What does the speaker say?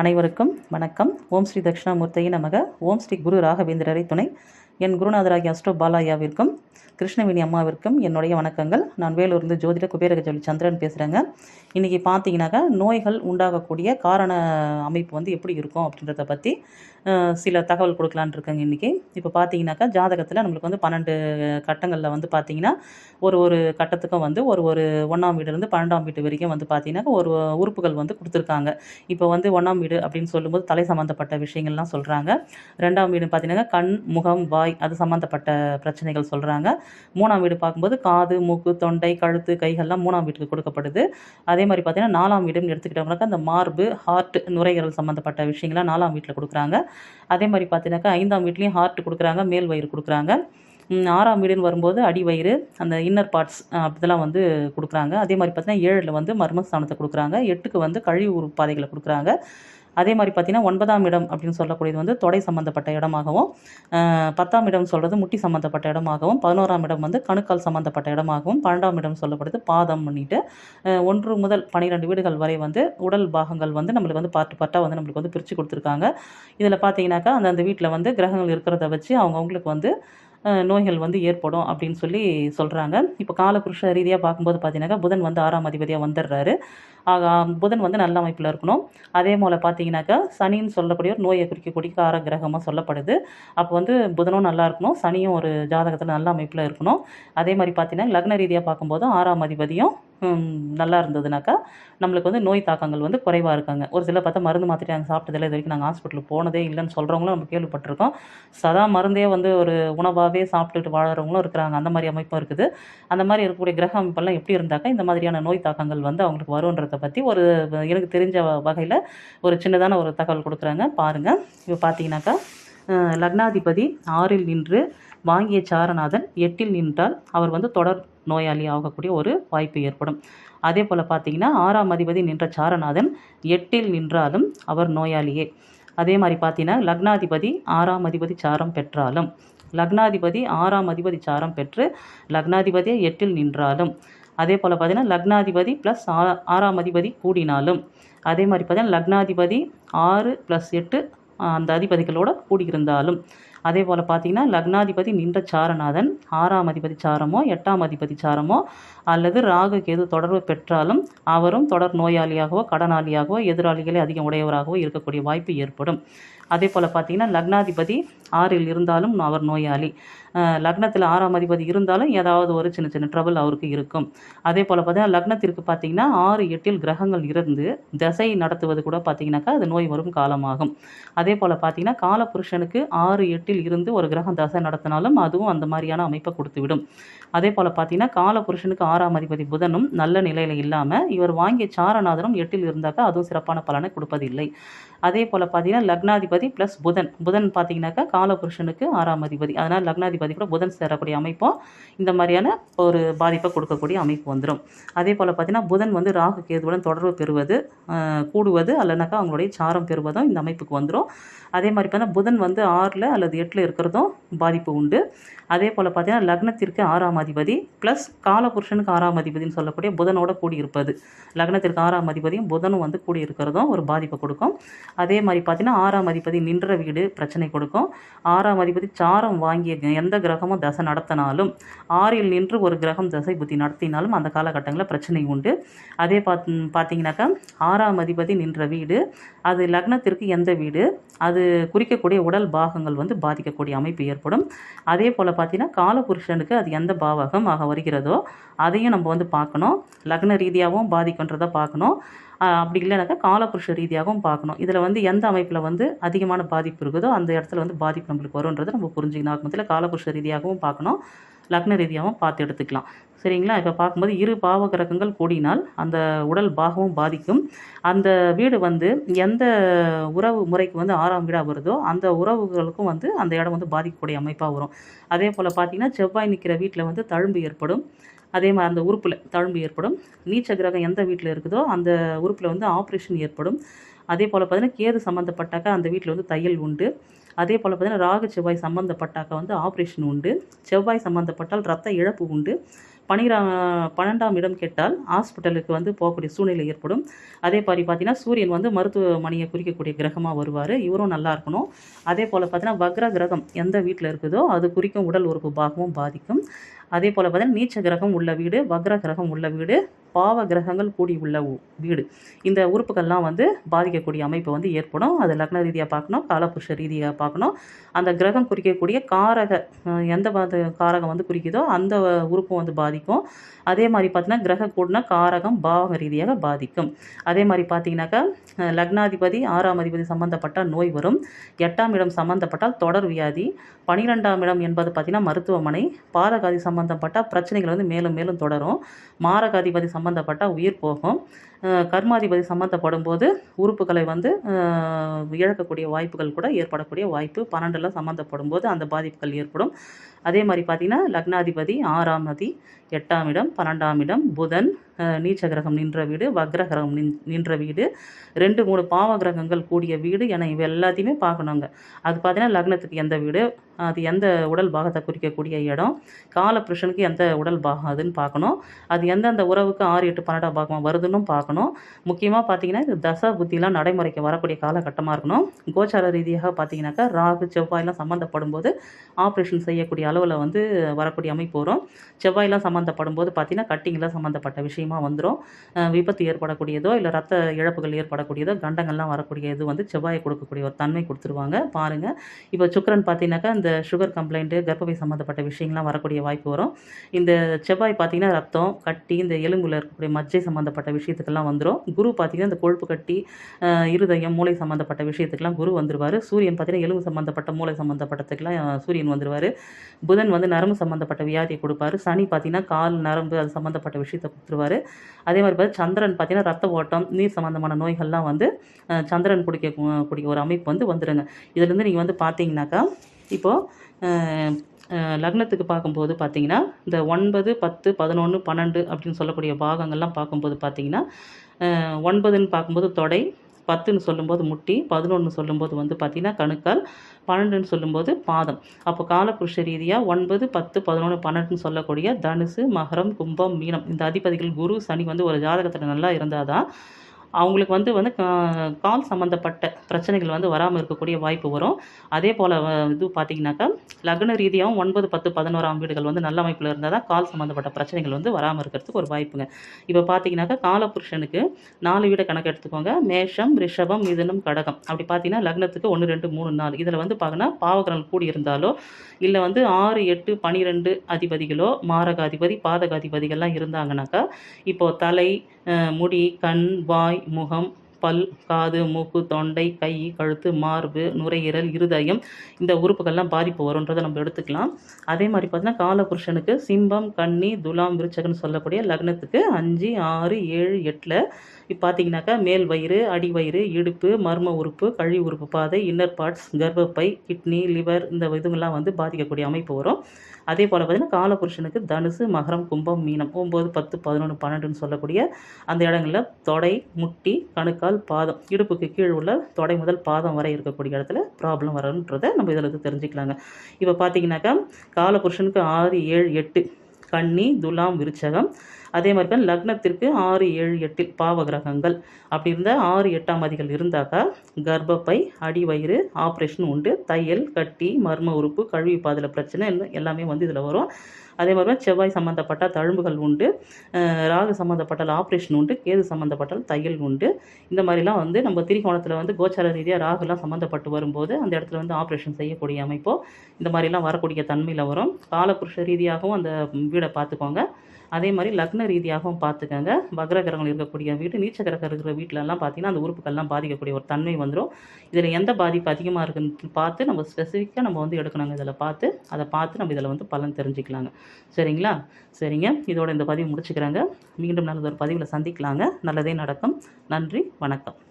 அனைவருக்கும் வணக்கம். ஓம் ஸ்ரீ தட்சிணாமூர்த்தியை நமக. ஓம் ஸ்ரீ குரு ராகவேந்திரரை துணை. என் குருநாதராகி அஷ்டோ பாலாயாவிற்கும் கிருஷ்ணவேணி அம்மாவிற்கும் என்னுடைய வணக்கங்கள். நான் வேலூர்ந்து ஜோதிட குபேரகஜோலி சந்திரன் பேசுகிறேங்க இன்றைக்கி பார்த்தீங்கன்னாக்கா நோய்கள் உண்டாகக்கூடிய காரண அமைப்பு வந்து எப்படி இருக்கும் அப்படின்றத பற்றி சில தகவல் கொடுக்கலான்னு இருக்கேங்க இன்றைக்கி இப்போ பார்த்தீங்கன்னாக்கா ஜாதகத்தில் நம்மளுக்கு வந்து பன்னெண்டு கட்டங்களில் வந்து பார்த்தீங்கன்னா ஒரு ஒரு கட்டத்துக்கும் வந்து ஒரு ஒரு ஒன்றாம் வீடுலேருந்து பன்னெண்டாம் வீட்டு வரைக்கும் வந்து பார்த்தீங்கன்னாக்கா ஒரு உறுப்புகள் வந்து கொடுத்துருக்காங்க. இப்போ வந்து ஒன்றாம் வீடு அப்படின்னு சொல்லும்போது தலை சம்மந்தப்பட்ட விஷயங்கள்லாம் சொல்கிறாங்க ரெண்டாம் வீடு பார்த்தீங்கன்னா கண் முகம் வாய் அது சம்மந்தப்பட்ட பிரச்சனைகள் சொல்கிறாங்க மூணாம் வீடு பார்க்கும்போது காது மூக்கு தொண்டை கழுத்து கைகள்லாம் மூணாம் வீட்டுக்கு கொடுக்கப்படுது. அதே மாதிரி பார்த்தீங்கன்னா நாலாம் வீடுன்னு எடுத்துக்கிட்டோம்னாக்கா அந்த மார்பு ஹார்ட் நுரையீரல் சம்மந்தப்பட்ட விஷயங்கள்லாம் நாலாம் வீட்டில் கொடுக்குறாங்க. அதே மாதிரி பார்த்தீங்கன்னாக்கா ஐந்தாம் வீட்லேயும் ஹார்ட் கொடுக்குறாங்க மேல் வயிறு கொடுக்குறாங்க. ஆறாம் வீடுன்னு வரும்போது அடி வயிறு அந்த இன்னர் பார்ட்ஸ் இதெல்லாம் வந்து கொடுக்குறாங்க. அதே மாதிரி பார்த்தீங்கன்னா ஏழில் வந்து மர்மஸ்தானத்தை கொடுக்குறாங்க. எட்டுக்கு வந்து கழிவு பாதைகளை கொடுக்குறாங்க. அதே மாதிரி பார்த்தீங்கன்னா ஒன்பதாம் இடம் அப்படின்னு சொல்லக்கூடியது வந்து தொடை சம்மந்தப்பட்ட இடமாகவும் பத்தாம் இடம் சொல்கிறது முட்டி சம்மந்தப்பட்ட இடமாகவும் பதினோராம் இடம் வந்து கணுக்கால் சம்மந்தப்பட்ட இடமாகவும் பன்னெண்டாம் இடம் சொல்லப்படுது பாதம் பண்ணிட்டு ஒன்று முதல் பன்னிரெண்டு வீடுகள் வரை வந்து உடல் பாகங்கள் வந்து நம்மளுக்கு வந்து பார்ட்டு பார்ட்டாக வந்து நம்மளுக்கு வந்து பிரித்து கொடுத்துருக்காங்க. இதில் பார்த்தீங்கன்னாக்கா அந்தந்த வீட்டில் வந்து கிரகங்கள் இருக்கிறத வச்சு அவங்கவுங்களுக்கு வந்து நோய்கள் வந்து ஏற்படும் அப்படின்னு சொல்லி சொல்கிறாங்க இப்போ காலபுருஷ ரீதியாக பார்க்கும்போது பார்த்தீங்கன்னாக்கா புதன் வந்து ஆறாம் அதிபதியாக வந்துடுறாரு ஆக புதன் வந்து நல்ல அமைப்பில் இருக்கணும். அதே போல் பார்த்தீங்கன்னாக்கா சனின்னு சொல்லக்கூடிய ஒரு நோயை குறிக்கக்கூடிய கார கிரகமாக சொல்லப்படுது. அப்போ வந்து புதனும் நல்லா இருக்கணும். சனியும் ஒரு ஜாதகத்தில் நல்ல அமைப்பில் இருக்கணும். அதே மாதிரி பார்த்தீங்கன்னா லக்ன ரீதியாக பார்க்கும்போது ஆறாம் அதிபதியும் நல்லா இருந்ததுனாக்கா நம்மளுக்கு வந்து நோய் தாக்கங்கள் வந்து குறைவாக இருக்காங்க. ஒரு சில பார்த்தா மருந்து மாத்திரை நாங்கள் சாப்பிட்டதில்ல இது வரைக்கும் நாங்கள் ஹாஸ்பிட்டலுக்கு போனதே இல்லைன்னு சொல்கிறவங்களும் நம்ம கேள்விப்பட்டிருக்கோம். சதா மருந்தே வந்து ஒரு உணவாகவே சாப்பிட்டுட்டு வாழறவங்களும் இருக்கிறாங்க. அந்த மாதிரி அமைப்பும் இருக்குது. அந்த மாதிரி இருக்கக்கூடிய கிரக அமைப்பெல்லாம் எப்படி இருந்தாக்கா இந்த மாதிரியான நோய் தாக்கங்கள் வந்து அவங்களுக்கு வருன்றதை பற்றி ஒரு எனக்கு தெரிஞ்ச வகையில் ஒரு சின்னதான ஒரு தகவல் கொடுக்குறாங்க. பாருங்கள் இப்போ பார்த்தீங்கன்னாக்கா லக்னாதிபதி ஆறில் நின்று வாங்கிய சாரநாதன் எட்டில் நின்றால் அவர் வந்து தொடர் நோயாளி ஆகக்கூடிய ஒரு வாய்ப்பு ஏற்படும். அதே போல் பார்த்தீங்கன்னா ஆறாம் அதிபதி நின்ற சாரநாதன் எட்டில் நின்றாலும் அவர் நோயாளியே. அதே மாதிரி பார்த்தீங்கன்னா லக்னாதிபதி ஆறாம் அதிபதி சாரம் பெற்றாலும் லக்னாதிபதி ஆறாம் அதிபதி சாரம் பெற்று லக்னாதிபதியை எட்டில் நின்றாலும் அதே போல் பார்த்தீங்கன்னா லக்னாதிபதி ப்ளஸ் ஆறாம் அதிபதி கூடினாலும் அதே மாதிரி பார்த்தீங்கன்னா லக்னாதிபதி ஆறு ப்ளஸ் எட்டு அந்த அதிபதிகளோட கூடியிருந்தாலும். அதே போல் பார்த்தீங்கன்னா லக்னாதிபதி நின்ற சாரநாதன் ஆறாம் அதிபதி சாரமோ எட்டாம் அதிபதி சாரமோ அல்லது ராகு கேது தொடர்பு பெற்றாலும் அவரும் தொடர் நோயாளியாகவோ கடனாளியாகவோ எதிராளிகளே அதிகம் உடையவராகவோ இருக்கக்கூடிய வாய்ப்பு ஏற்படும். அதே போல் பார்த்தீங்கன்னா லக்னாதிபதி ஆறில் இருந்தாலும் அவர் நோயாளி. லக்னத்தில் ஆறாம் அதிபதி இருந்தாலும் ஏதாவது ஒரு சின்ன சின்ன ட்ரபிள் அவருக்கு இருக்கும். அதே போல் பார்த்தீங்கன்னா லக்னத்திற்கு பார்த்தீங்கன்னா ஆறு எட்டில் கிரகங்கள் இருந்து தசை நடத்துவது கூட பார்த்தீங்கன்னாக்கா அது நோய் வரும் காலமாகும். அதே போல் பார்த்தீங்கன்னா காலபுருஷனுக்கு ஆறு எட்டில் இருந்து ஒரு கிரகம் தசை நடத்தினாலும் அதுவும் அந்த மாதிரியான அமைப்பை கொடுத்துவிடும். அதே போல் பார்த்தீங்கன்னா காலபுருஷனுக்கு ஆறாம் அதிபதி புதனும் நல்ல நிலையில் இல்லாமல் இவர் வாங்கிய சாரநாதனும் எட்டில் இருந்தாக்கா அதுவும் சிறப்பான பலனை கொடுப்பதில்லை. அதே போல் பார்த்தீங்கன்னா லக்னாதிபதி ப்ளஸ் புதன். புதன் பார்த்தீங்கன்னாக்கா காலபுருஷனுக்கு ஆறாம் அதிபதி. அதனால் லக்னாதிபதி கூட புதன் சேரக்கூடிய அமைப்பும் இந்த மாதிரியான ஒரு பாதிப்பை கொடுக்கக்கூடிய அமைப்பு வந்துடும் அதே போல் பார்த்தீங்கன்னா புதன் வந்து ராகு கேதுவுடன் தொடர்பு பெறுவது கூடுவது அல்லனாக்கா அவங்களுடைய சாரம் பெறுவதும் இந்த அமைப்புக்கு வந்துடும் அதே மாதிரி பார்த்தா புதன் வந்து ஆறில் அல்லது எட்டில் இருக்கிறதும் பாதிப்பு உண்டு. அதே போல் பார்த்தீங்கன்னா லக்னத்திற்கு ஆறாம் அதிபதி ப்ளஸ் காலபுருஷனுக்கு ஆறாம் அதிபதினு சொல்லக்கூடிய புதனோட கூடியிருப்பது. லக்னத்திற்கு ஆறாம் அதிபதியும் புதனும் வந்து கூடியிருக்கிறதும் ஒரு பாதிப்பை கொடுக்கும். அதே மாதிரி பார்த்தீங்கன்னா ஆறாம் அதிபதி நின்ற வீடு பிரச்சனை கொடுக்கும். ஆறாம் அதிபதி சாரம் வாங்கிய எந்த கிரகமும் தசை நடத்தினாலும் ஆறில் நின்று ஒரு கிரகம் தசை புத்தி நடத்தினாலும் அந்த காலகட்டங்களில் பிரச்சனை உண்டு. அதே பார்த்து பார்த்தீங்கன்னாக்கா ஆறாம் அதிபதி நின்ற வீடு அது லக்னத்திற்கு எந்த வீடு அது குறிக்கக்கூடிய உடல் பாகங்கள் வந்து பாதிக்கக்கூடிய அமைப்பு ஏற்படும். அதே போல் பார்த்தீங்கன்னா காலபுருஷனுக்கு அது எந்த பாவகம் ஆக வருகிறதோ அதையும் நம்ம வந்து பார்க்கணும். லக்ன ரீதியாகவும் பாதிக்குன்றதை பார்க்கணும். அப்படி இல்லைனாக்கா காலபுருஷ ரீதியாகவும் பார்க்கணும். இதில் வந்து எந்த அமைப்பில் வந்து அதிகமான பாதிப்பு இருக்குதோ அந்த இடத்துல வந்து பாதிப்பு நம்மளுக்கு வரும்ன்றத நம்ம புரிஞ்சுக்கணும். மொத்தத்தில் காலபுருஷ ரீதியாகவும் பார்க்கணும். லக்ன ரீதியாகவும் பார்த்து எடுத்துக்கலாம். சரிங்களா? இப்போ பார்க்கும்போது இரு பாவ கிரகங்கள் கூடினால் அந்த உடல் பாகமும் பாதிக்கும். அந்த வீடு வந்து எந்த உறவு முறைக்கு வந்து ஆறாம் வீடாக வருதோ அந்த உறவுகளுக்கும் வந்து அந்த இடம் வந்து பாதிக்கக்கூடிய அமைப்பாக வரும். அதே போல் பார்த்தீங்கன்னா செவ்வாய் நிற்கிற வீட்டில் வந்து தழும்பு ஏற்படும். அதே மாதிரி அந்த உறுப்பில் தழும்பு ஏற்படும். நீச்ச கிரகம் எந்த வீட்டில் இருக்குதோ அந்த உறுப்பில் வந்து ஆப்ரேஷன் ஏற்படும். அதே போல் பார்த்தீங்கன்னா கேது சம்மந்தப்பட்டாக்கா அந்த வீட்டில் வந்து தையல் உண்டு. அதே போல் பார்த்தீங்கன்னா ராகு செவ்வாய் சம்மந்தப்பட்டாக்கா வந்து ஆப்ரேஷன் உண்டு. செவ்வாய் சம்மந்தப்பட்டால் ரத்த இழப்பு உண்டு. பனிரா பன்னெண்டாம் இடம் கேட்டால் ஹாஸ்பிட்டலுக்கு வந்து போகக்கூடிய சூழ்நிலை ஏற்படும். அதே மாதிரி பார்த்தீங்கன்னா சூரியன் வந்து மருத்துவமனையை குறிக்கக்கூடிய கிரகமாக வருவார். இவரும் நல்லா இருக்கணும். அதே போல் பார்த்தீங்கன்னா வக்ர கிரகம் எந்த வீட்டில் இருக்குதோ அது குறிக்கும் உடல் உறுப்பு பாகமும் பாதிக்கும். அதே போல் பார்த்தீங்கன்னா நீச்ச கிரகம் உள்ள வீடு வக்ர கிரகம் உள்ள வீடு பாவ கிரகங்கள் கூடி உள்ள உ- வீடு. இந்த உறுப்புகள்லாம் வந்து பாதிக்கக்கூடிய அமைப்பு வந்து ஏற்படும். அது லக்ன ரீதியாக பார்க்கணும் காலபுருஷ ரீதியாக பார்க்கணும். அந்த கிரகம் குறிக்கக்கூடிய காரக எந்த காரகம் வந்து குறிக்குதோ அந்த உறுப்பும் வந்து பாதிக்கும். அதே மாதிரி பார்த்தீங்கன்னா கிரக கூடினா காரகம் பாவக ரீதியாக பாதிக்கும். அதே மாதிரி பார்த்தீங்கன்னாக்கா லக்னாதிபதி ஆறாம் அதிபதி சம்பந்தப்பட்ட நோய் வரும். எட்டாம் இடம் சம்பந்தப்பட்டால் தொடர் வியாதி. பனிரெண்டாம் இடம் என்பது பார்த்திங்கன்னா மருத்துவமனை. பாதகாதி சம்பந்தப்பட்ட பிரச்சனைகள் வந்து மேலும் மேலும் தொடரும். மாரகாதிபதி சம்பந்தப்பட்ட உயிர் போகும். கர்மாதிபதி சம்மந்தப்படும் போது உறுப்புகளை வந்து இழக்கக்கூடிய வாய்ப்புகள் கூட ஏற்படக்கூடிய வாய்ப்பு பன்னெண்டில் சம்மந்தப்படும் போது அந்த பாதிப்புகள் ஏற்படும். அதே மாதிரி பார்த்திங்கன்னா லக்னாதிபதி ஆறாம் அதி எட்டாம் இடம் பன்னெண்டாம் இடம் புதன் அஹ், நீச்ச கிரகம் நின்ற வீடு வக்ர கிரகம் நின் நின்ற வீடு ரெண்டு மூணு பாவ கிரகங்கள் கூடிய வீடு என இவை எல்லாத்தையுமே பார்க்கணுங்க. அது பார்த்தீங்கன்னா லக்னத்துக்கு எந்த வீடு அது எந்த உடல் பாகத்தை குறிக்கக்கூடிய இடம் கால புருஷனுக்கு எந்த உடல் பாகம் அதுன்னு பார்க்கணும். அது எந்தெந்த உறவுக்கு ஆறு எட்டு பன்னெண்டாம் பாகம் வருதுன்னு பார்க்கணும். முக்கியமாக பார்த்தீங்கன்னா இது தசா புத்திலாம் நடைமுறைக்கு வரக்கூடிய காலகட்டமாக இருக்கணும். கோச்சார ரீதியாக பார்த்தீங்கன்னாக்கா ராகு செவ்வாயெலாம் சம்மந்தப்படும் போது ஆப்ரேஷன் செய்யக்கூடிய அளவில் வந்து வரக்கூடிய அமைப்பு வரும். செவ்வாயெலாம் சம்மந்தப்படும் போது பார்த்தீங்கன்னா கட்டிங்கெல்லாம் சம்மந்தப்பட்ட விஷயமா வந்துடும் விபத்து ஏற்படக்கூடியதோ இல்லை ரத்த இழப்புகள் ஏற்படக்கூடியதோ கண்டங்கள்லாம் வரக்கூடிய இது வந்து செவ்வாயை கொடுக்கக்கூடிய ஒரு தன்மை கொடுத்துருவாங்க. பாருங்கள் இப்போ சுக்கரன் பார்த்தீங்கன்னாக்கா இந்த சுகர் கம்ப்ளைண்ட்டு கர்ப்பவை சம்மந்தப்பட்ட விஷயங்கள்லாம் வரக்கூடிய வாய்ப்பு வரும். இந்த செவ்வாய் பார்த்தீங்கன்னா ரத்தம் கட்டி இந்த எலும்புல இருக்கக்கூடிய மஜ்ஜை சம்மந்தப்பட்ட விஷயத்துக்கெல்லாம் வந்துடும் குரு பார்த்தீங்கன்னா இந்த கொழுப்பு கட்டி இருதயம் மூளை சம்மந்தப்பட்ட விஷயத்துக்கெல்லாம் குரு வந்துருவார். சூரியன் பார்த்தீங்கன்னா எலும்பு சம்மந்தப்பட்ட மூளை சம்மந்தப்பட்டதுக்கெல்லாம் சூரியன் வந்துருவார். புதன் வந்து நரம்பு சம்மந்தப்பட்ட வியாதியை கொடுப்பாரு. சனி பார்த்தீங்கன்னா கால் நரம்பு அது சம்மந்தப்பட்ட விஷயத்தை கொடுத்துருவாரு. அதே மாதிரி பார்த்து சந்திரன் பார்த்தீங்கன்னா ரத்த ஓட்டம் நீர் சம்மந்தமான நோய்கள்லாம் வந்து சந்திரன் குடிக்க குடிக்க ஒரு அமைப்பு வந்து வந்துடுங்க இதுலேருந்து நீங்கள் வந்து பார்த்தீங்கன்னாக்கா இப்போது லக்னத்துக்கு பார்க்கும்போது பார்த்தீங்கன்னா இந்த ஒன்பது பத்து பதினொன்று பன்னெண்டு அப்படின்னு சொல்லக்கூடிய பாகங்கள்லாம் பார்க்கும்போது பார்த்தீங்கன்னா ஒன்பதுன்னு பார்க்கும்போது தொடை பத்துன்னு சொல்லும்போது முட்டி பதினொன்று சொல்லும்போது வந்து பார்த்திங்கன்னா கணுக்கால் பன்னெண்டுன்னு சொல்லும்போது பாதம். அப்போ காலபுருஷ ரீதியாக ஒன்பது பத்து பதினொன்று பன்னெண்டுன்னு சொல்லக்கூடிய தனுசு மகரம் கும்பம் மீனம். இந்த அதிபதிகள் குரு சனி வந்து ஒரு ஜாதகத்தில் நல்லா இருந்தால் தான் அவங்களுக்கு வந்து வந்து கா- கால் சம்மந்தப்பட்ட பிரச்சனைகள் வந்து வராமல் இருக்கக்கூடிய வாய்ப்பு வரும். அதே போல் இது பார்த்தீங்கன்னாக்கா லக்ன ரீதியாகவும் ஒன்பது பத்து பதினோராம் வீடுகள் வந்து நல்ல அமைப்பில் இருந்தால் தான் கால் சம்மந்தப்பட்ட பிரச்சனைகள் வந்து வராமல் இருக்கிறதுக்கு ஒரு வாய்ப்புங்க. இப்போ பார்த்தீங்கன்னாக்கா காலபுருஷனுக்கு நாலு வீடை கணக்கு எடுத்துக்கோங்க. மேஷம் ரிஷபம் மிதுனம் கடகம். அப்படி பார்த்தீங்கன்னா லக்னத்துக்கு ஒன்று ரெண்டு மூணு நாலு. இதில் வந்து பார்க்கணும் பாவகரங்கள் கூடி இருந்தாலோ இல்லை வந்து ஆறு எட்டு பனிரெண்டு அதிபதிகளோ மாரகாதிபதி அதிபதி இருந்தாங்கனாக்கா இப்போது தலை முடி கண் வாய் முகம் பல் காது மூக்கு தொண்டை கை கழுத்து மார்பு நுரையீரல் இருதயம் இந்த உறுப்புகள்லாம் பாதிப்பு வரும்ன்றதை நம்ம எடுத்துக்கலாம். அதே மாதிரி பார்த்தீங்கன்னா காலபுருஷனுக்கு சிம்பம் கன்னி துலாம் விருச்சகன்னு சொல்லக்கூடிய லக்னத்துக்கு அஞ்சு ஆறு ஏழு எட்டில் இப்போ பார்த்தீங்கன்னாக்கா மேல் வயிறு அடி வயிறு இடுப்பு மர்ம உறுப்பு கழி உறுப்பு பாதை இன்னர் பார்ட்ஸ் கர்ப்பப்பை கிட்னி லிவர் இந்த இதுங்கெல்லாம் வந்து பாதிக்கக்கூடிய அமைப்பு வரும். அதே போல் பார்த்தீங்கன்னா காலபுருஷனுக்கு தனுசு மகரம் கும்பம் மீனம் ஒம்பது பத்து பதினொன்று பன்னெண்டுன்னு சொல்லக்கூடிய அந்த இடங்களில் தொடை முட்டி கணுக்கால் பாதம் இடுப்புக்கு கீழ் உள்ள தொடை முதல் பாதம் வரை இருக்கக்கூடிய இடத்துல ப்ராப்ளம் வரும்ன்றதை நம்ம இதில் இருந்து தெரிஞ்சுக்கலாங்க. இப்போ பார்த்தீங்கன்னாக்கா காலபுருஷனுக்கு ஆறு ஏழு எட்டு கன்னி துலாம் விருச்சகம் அதே மாதிரி தான் லக்னத்திற்கு ஆறு ஏழு எட்டில் பாவ கிரகங்கள் அப்படி இருந்தால் ஆறு எட்டாம் அதிகள் இருந்தாக்கா கர்ப்பப்பை அடிவயிறு ஆப்ரேஷன் உண்டு தையல் கட்டி மர்ம உறுப்பு கழுவி பாதையில் பிரச்சனை எல்லாமே வந்து இதில் வரும். அதே மாதிரி செவ்வாய் சம்மந்தப்பட்ட தழும்புகள் உண்டு ராகு சம்மந்தப்பட்டால் ஆப்ரேஷன் உண்டு கேது சம்மந்தப்பட்டால் தையல் உண்டு. இந்த மாதிரிலாம் வந்து நம்ம திரிகோணத்தில் வந்து கோச்சார ரீதியாக ராகுலாம் சம்மந்தப்பட்டு வரும்போது அந்த இடத்துல வந்து ஆப்ரேஷன் செய்யக்கூடிய அமைப்போ இந்த மாதிரிலாம் வரக்கூடிய தன்மையில் வரும். காலபுருஷ ரீதியாகவும் அந்த வீடை பார்த்துக்கோங்க. அதே மாதிரி லக்ன ரீதியாகவும் பார்த்துக்கங்க. வக்ர கிரகங்கள் இருக்கக்கூடிய வீடு நீச்ச கிரகம் இருக்கிற வீட்டிலலாம் பார்த்தீங்கன்னா அந்த உறுப்புகள்லாம் பாதிக்கக்கூடிய ஒரு தன்மை வந்துடும் இதில் எந்த பாதிப்பு அதிகமாக இருக்குன்னு பார்த்து நம்ம ஸ்பெசிஃபிக்காக நம்ம வந்து எடுக்கணுங்க இதில் பார்த்து அதை பார்த்து நம்ம இதில் வந்து பலன் தெரிஞ்சுக்கலாங்க. சரிங்களா? சரிங்க. இதோட இந்த பதிவு முடிச்சுக்கிறாங்க. மீண்டும் நல்லது ஒரு பதிவில் சந்திக்கலாங்க. நல்லதே நடக்கும். நன்றி வணக்கம்.